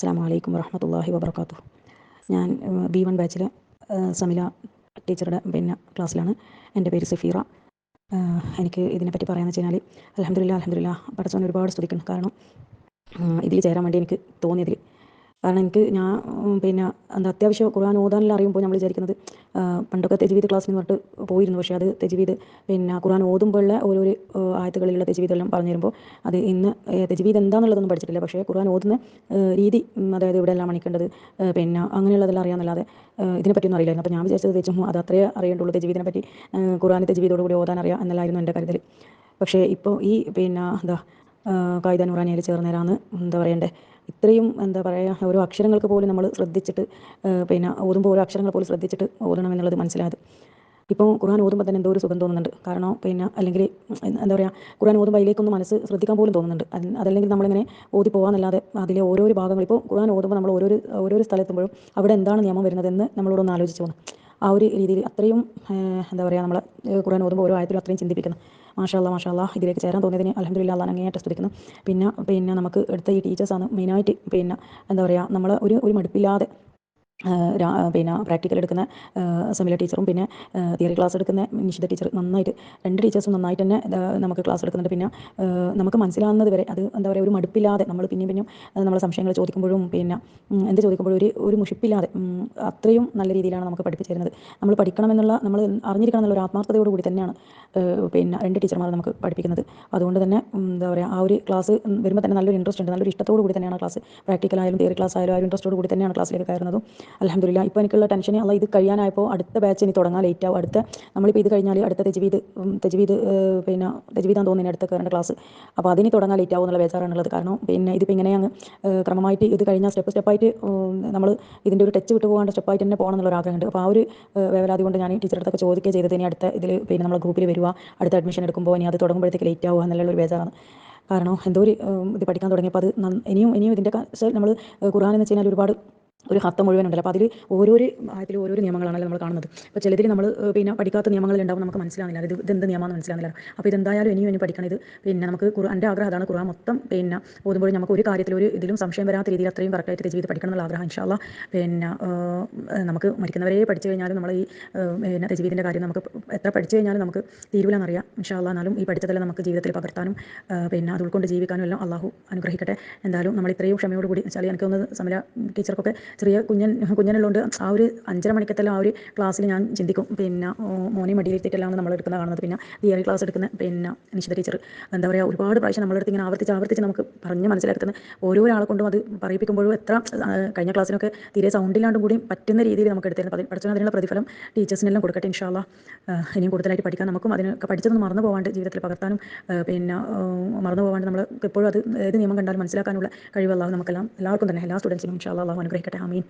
അസ്സാം വലൈക്കും വറഹമത്തല്ലാഹി വബർക്കാത്തു ഞാൻ ബി വൺ ബാച്ചിലെ സമില ടീച്ചറുടെ പിന്നെ ക്ലാസ്സിലാണ്. എന്റെ പേര് സഫീറ. എനിക്ക് ഇതിനെപ്പറ്റി പറയാമെന്ന് വെച്ച് കഴിഞ്ഞാൽ അലഹമില്ല അലഹമില്ല പഠിച്ചവൻ ഒരുപാട് കാരണം ഇതിൽ ചേരാൻ വേണ്ടി എനിക്ക് തോന്നിയതിൽ കാരണം എനിക്ക് ഞാൻ പിന്നെ എന്താ അത്യാവശ്യം ഖുർആൻ ഓതാനെല്ലാം അറിയുമ്പോൾ നമ്മൾ വിചാരിക്കുന്നത് പണ്ടൊക്കെ തെജീവീദ് ക്ലാസ്സിന് പറഞ്ഞിട്ട് പോയിരുന്നു. പക്ഷേ അത് തെജീവീദ് പിന്നെ ഖുർആൻ ഓതുമ്പോഴുള്ള ഓരോ ആയത്തുകളിലുള്ള തെജീവീദെല്ലാം പറഞ്ഞു തരുമ്പോൾ അത് ഇന്ന് തെജീവീദ് എന്താണെന്നുള്ളതൊന്നും പഠിച്ചിട്ടില്ല. പക്ഷേ ഖുർആൻ ഓതുന്ന രീതി അതായത് ഇവിടെ എല്ലാം മണിക്കേണ്ടത് പിന്നെ അങ്ങനെയുള്ളതെല്ലാം അറിയാമെന്നല്ലാതെ ഇതിനെപ്പറ്റിയൊന്നും അറിയില്ലായിരുന്നു. അപ്പോൾ ഞാൻ വിചാരിച്ചത് തെച്ചും അത് അത്രയേ അറിയേണ്ടുള്ളൂ. തെജീവിദിനെ പറ്റി ഖുർആൻ തെജീവീദോട് കൂടി ഓതാൻ അറിയാം എന്നല്ലായിരുന്നു എന്റെ കരുതൽ പക്ഷേ ഇപ്പോൾ ഈ പിന്നെ എന്താ കായിക നൂറാനിയിൽ ചേർന്നേരാന്ന് എന്താ പറയണ്ടേ? ഇത്രയും എന്താ പറയുക ഓരോ അക്ഷരങ്ങൾക്ക് പോലും നമ്മൾ ശ്രദ്ധിച്ചിട്ട് പിന്നെ ഓതുമ്പോൾ ഓരോ അക്ഷരങ്ങൾ പോലും ശ്രദ്ധിച്ചിട്ട് ഓതണം എന്നുള്ളത് മനസ്സിലായത്. ഇപ്പോൾ ഖുർആൻ ഓതുമ്പോൾ തന്നെ എന്തോ ഒരു സുഖം തോന്നുന്നുണ്ട്. കാരണം പിന്നെ അല്ലെങ്കിൽ എന്താ പറയുക ഖുർആൻ ഓതുമ്പോൾ അതിലേക്കൊന്ന് മനസ്സ് ശ്രദ്ധിക്കാൻ പോലും തോന്നുന്നുണ്ട്. അതല്ലെങ്കിൽ നമ്മളിങ്ങനെ ഓതി പോകാനല്ലാതെ അതിലെ ഓരോരോ ഭാഗങ്ങൾ ഇപ്പോൾ ഖുർആൻ ഓതുമ്പോൾ നമ്മൾ ഓരോരോ ഓരോരോ സ്ഥലത്തുമ്പോഴും അവിടെ എന്താണ് നിയമം വരുന്നതെന്ന് നമ്മളോടൊന്ന് ആലോചിച്ച് പോകുന്നു ആ ഒരു രീതിയിൽ അത്രയും എന്താ പറയുക നമ്മൾ ഖുർആൻ ഓതുമ്പോൾ ഓരോ ആയത്തിലും അത്രയും ചിന്തിപ്പിക്കുന്നു. മാഷാല്ല മാഷാല്ല ഇതിലേക്ക് ചേരാൻ തോന്നിയതിന് അലഹദില്ല അള്ളാൻ അങ്ങേയായിട്ട് സ്തുതിക്കുന്നു. പിന്നെ പിന്നെ നമുക്ക് എടുത്ത ഈ ടീച്ചേഴ്സാണ് മെയിനായിട്ട് പിന്നെ എന്താ പറയുക നമ്മൾ ഒരു ഒരു മടുപ്പില്ലാതെ പിന്നെ പ്രാക്ടിക്കൽ എടുക്കുന്ന സമീല ടീച്ചറും പിന്നെ തിയറി ക്ലാസ് എടുക്കുന്ന നിഷിത ടീച്ചർ നന്നായിട്ട് രണ്ട് ടീച്ചേഴ്സും നന്നായിട്ട് തന്നെ നമുക്ക് ക്ലാസ് എടുക്കുന്നുണ്ട്. പിന്നെ നമുക്ക് മനസ്സിലാവുന്നത് വരെ അത് എന്താ പറയുക ഒരു മടുപ്പില്ലാതെ നമ്മൾ പിന്നെയും പിന്നെയും നമ്മളെ സംശയങ്ങൾ ചോദിക്കുമ്പോഴും പിന്നെ എന്ത് ചോദിക്കുമ്പോഴും ഒരു ഒരു മുഷിപ്പില്ലാതെ അത്രയും നല്ല രീതിയിലാണ് നമുക്ക് പഠിപ്പിച്ചു തരുന്നത്. നമ്മൾ പഠിക്കണമെന്നുള്ള നമ്മൾ അറിഞ്ഞിരിക്കണം എന്നുള്ള ഒരു ആത്മാർത്ഥതയോടുകൂടി തന്നെയാണ് പിന്നെ രണ്ട് ടീച്ചർമാർ നമുക്ക് പഠിപ്പിക്കുന്നത്. അതുകൊണ്ട് തന്നെ എന്താ പറയുക ആ ഒരു ക്ലാസ് വരുമ്പോൾ തന്നെ നല്ലൊരു ഇൻട്രസ്റ്റ് ഉണ്ട്. നല്ലൊരു ഇഷ്ടത്തോടു കൂടി തന്നെയാണ് ക്ലാസ്. പ്രാക്ടിക്കലായാലും തിയറി ക്ലാസ് ആയാലും ആ ഒരു ഇൻട്രസ്റ്റോട് കൂടി തന്നെയാണ് ക്ലാസ്സിലേക്ക് കയറുന്നതും അലഹമില്ല ഇപ്പോൾ എനിക്കുള്ള ടെൻഷൻ അല്ല ഇത് കഴിയാനായപ്പോൾ അടുത്ത ബാച്ച് ഇനി തുടങ്ങാൻ ലേറ്റ് ആവും. അടുത്ത നമ്മളിപ്പോൾ ഇത് കഴിഞ്ഞാൽ അടുത്ത തെജീവീത് തെജീവീത് പിന്നെ തെജീവീതാന്ന് തോന്നുന്നു അടുത്ത കയറേണ്ട ക്ലാസ് അപ്പോൾ അതിന് തുടങ്ങാൻ ലേറ്റ് ആവും എന്നുള്ള ബേജാറാണുള്ളത്. കാരണം പിന്നെ ഇതിപ്പോൾ ഇങ്ങനെ അങ്ങ് ക്രമമായിട്ട് ഇത് കഴിഞ്ഞാൽ സ്റ്റെപ്പ് സ്റ്റെപ്പായിട്ട് നമ്മൾ ഇതിന്റെ ഒരു ടച്ച് വിട്ട് പോകാണ്ട് സ്റ്റെപ്പായിട്ട് തന്നെ പോകണം എന്നുള്ള ആഗ്രഹമുണ്ട്. അപ്പോൾ ആ ഒരു വേവലാതി കൊണ്ട് ഞാൻ ടീച്ചറുടെ അടുത്തൊക്കെ ചോദിക്കുക ചെയ്തത് ഇനി അടുത്ത ഇതിൽ പിന്നെ നമ്മൾ ഗ്രൂപ്പിൽ വരിക അടുത്ത അഡ്മിഷൻ എടുക്കുമ്പോൾ ഇനി അത് തുടങ്ങുമ്പോഴത്തേക്ക് ലേറ്റ് ആവുക എന്നുള്ള ഒരു ബേജാറാണ്. കാരണം എന്തോ ഒരു ഇത് പഠിക്കാൻ തുടങ്ങിയപ്പോൾ അത് ഇനിയും ഇനിയും ഇതിന്റെ നമ്മൾ ഖുർആൻ എന്ന് വെച്ച് കഴിഞ്ഞാൽ ഒരുപാട് ഒരു ഹത്ത മുഴുവൻ ഉണ്ടല്ലോ അപ്പോൾ അതിൽ ഓരോരോ ആയത്തിൽ ഓരോരോ നിയമങ്ങളാണല്ലോ നമ്മൾ കാണുന്നത്. അപ്പോൾ ചിലതിൽ നമ്മൾ പിന്നെ പഠിക്കാത്ത നിയമങ്ങളുണ്ടാവും നമുക്ക് മനസ്സിലാവുന്നില്ല. ഇത് ഇതെന്ത് നിയമമാണെന്ന് മനസ്സിലാവുന്നില്ല. അപ്പോൾ ഇതെന്തായാലും ഇനിയും ഇനി പഠിക്കണം. ഇത് പിന്നെ നമുക്ക് എന്റെ ആഗ്രഹം അതാണ് ഖുർആൻ മൊത്തം പിന്നെ ഓതുമ്പോൾ നമുക്ക് ഒരു കാര്യത്തിൽ ഒരു ഇതിലും സംശയം വരാത്ത രീതിയിൽ അത്രയും കറക്റ്റായിട്ട് രചിത് പഠിക്കണം എന്നുള്ള ആഗ്രഹം ഇൻഷാല്ല പിന്നെ നമുക്ക് മരിക്കുന്നവരെ പഠിച്ചു കഴിഞ്ഞാലും നമ്മൾ ഈ പിന്നെ രജീവിതിന്റെ കാര്യം നമുക്ക് എത്ര പഠിച്ചു കഴിഞ്ഞാലും നമുക്ക് തീരുവില്ലെന്നറിയാം ഇൻഷാല്ല എന്നാലും ഈ പഠിച്ചതെല്ലാം നമുക്ക് ജീവിതത്തിൽ പകർത്താനും പിന്നെ അത് ഉൾക്കൊണ്ട് ജീവിക്കാനും എല്ലാം അള്ളാഹു അനുഗ്രഹിക്കട്ടെ. എന്തായാലും നമ്മൾ ഇത്രയും ക്ഷമയോടുകൂടി വെച്ചാൽ എനിക്കൊന്ന് സമര ടീച്ചർക്കൊക്കെ ചെറിയ കുഞ്ഞൻ കുഞ്ഞനുള്ളതുകൊണ്ട് ആ ഒരു അഞ്ചര മണിക്കത്തെല്ലാം ആ ഒരു ക്ലാസ്സിൽ ഞാൻ ചിന്തിക്കും. പിന്നെ മോനെ മടിയിലെത്തിയിട്ടെല്ലാം നമ്മൾ എടുക്കുന്ന കാണുന്നത്. പിന്നെ തിയറി ക്ലാസ് എടുക്കുന്ന പിന്നെ നിഷിത ടീച്ചർ എന്താ പറയുക ഒരുപാട് പ്രാവശ്യം നമ്മളെടുത്ത് ഇങ്ങനെ ആവർത്തിച്ച് ആവർത്തിച്ച് നമുക്ക് പറഞ്ഞ് മനസ്സിലാക്കുന്ന ഓരോ ആളെ കൊണ്ടും അത് പറയിപ്പിക്കുമ്പോഴും എത്ര കഴിഞ്ഞ ക്ലാസ്സിനൊക്കെ തീരെ സൗണ്ടില്ലാണ്ടും കൂടി പറ്റുന്ന രീതിയിൽ നമുക്ക് എടുത്തിരുന്നു. പഠിച്ചാൽ അതിനുള്ള പ്രതിഫലം ടീച്ചേഴ്സിനെല്ലാം കൊടുക്കട്ടെ ഇൻഷാല്ല ഇനിയും കൂടുതലായിട്ട് പഠിക്കാൻ നമുക്കും അതിനൊക്കെ പഠിച്ചതൊന്നും മറന്നു പോകാണ്ട് ജീവിതത്തിൽ പകർത്താനും പിന്നെ മറന്നു പോകാണ്ട് നമ്മൾ എപ്പോഴും അത് ഏത് നിയമം കണ്ടാലും മനസ്സിലാക്കാനുള്ള കഴിവുള്ള നമുക്കെല്ലാം എല്ലാവർക്കും തന്നെ എല്ലാ സ്റ്റുഡൻസിനും ഇൻഷാല്ല അള്ളാഹു അനുഗ്രഹിക്കട്ടെ. I mean,